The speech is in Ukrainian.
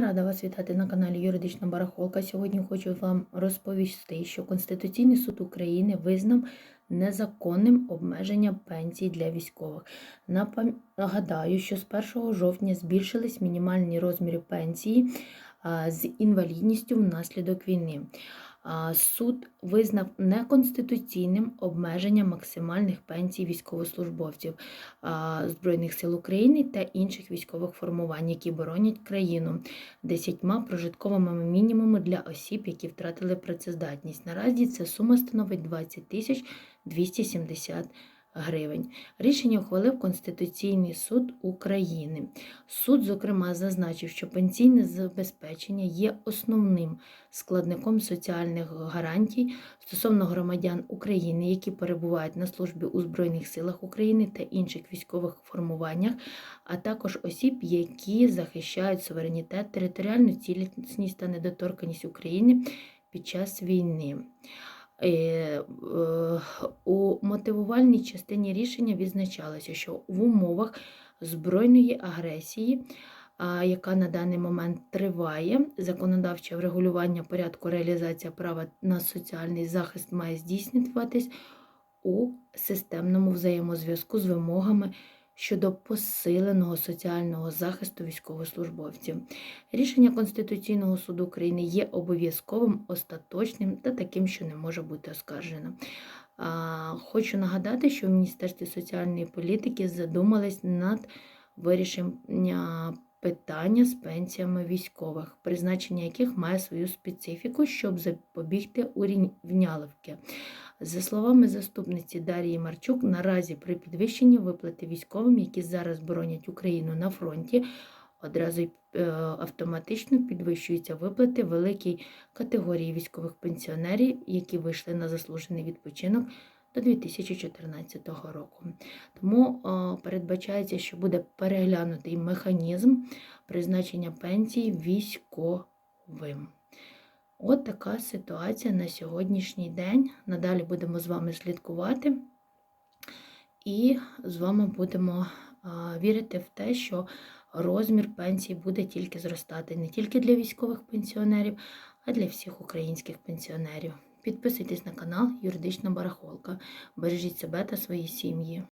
Рада вас вітати на каналі Юридична Барахолка. Сьогодні хочу вам розповісти, що Конституційний суд України визнав незаконним обмеження пенсій для військових. Нагадаю, що з 1 жовтня збільшились мінімальні розміри пенсії з інвалідністю внаслідок війни. Суд визнав неконституційним обмеження максимальних пенсій військовослужбовців Збройних сил України та інших військових формувань, які боронять країну десятьма прожитковими мінімумами для осіб, які втратили працездатність. Наразі ця сума становить 20 тисяч 270 гривень. Рішення ухвалив Конституційний суд України. Суд, зокрема, зазначив, що пенсійне забезпечення є основним складником соціальних гарантій стосовно громадян України, які перебувають на службі у Збройних силах України та інших військових формуваннях, а також осіб, які захищають суверенітет, територіальну цілісність та недоторканість України під час війни. Е, е, У мотивувальній частині рішення відзначалося, що в умовах збройної агресії, яка на даний момент триває, законодавче врегулювання порядку реалізація права на соціальний захист має здійснюватись у системному взаємозв'язку з вимогами щодо посиленого соціального захисту військовослужбовців. Рішення Конституційного суду України є обов'язковим, остаточним та таким, що не може бути оскаржено. Хочу нагадати, що в Міністерстві соціальної політики задумались над вирішення питання з пенсіями військових, призначення яких має свою специфіку, щоб запобігти урівняловки. За словами заступниці Дарії Марчук, наразі при підвищенні виплати військовим, які зараз боронять Україну на фронті, одразу е, автоматично підвищуються виплати великій категорії військових пенсіонерів, які вийшли на заслужений відпочинок до 2014 року. Тому е, передбачається, що буде переглянутий механізм призначення пенсій військовим. От така ситуація на сьогоднішній день. Надалі будемо з вами слідкувати і з вами будемо вірити в те, що розмір пенсій буде тільки зростати не тільки для військових пенсіонерів, а для всіх українських пенсіонерів. Підписуйтесь на канал Юридична Барахолка. Бережіть себе та свої сім'ї.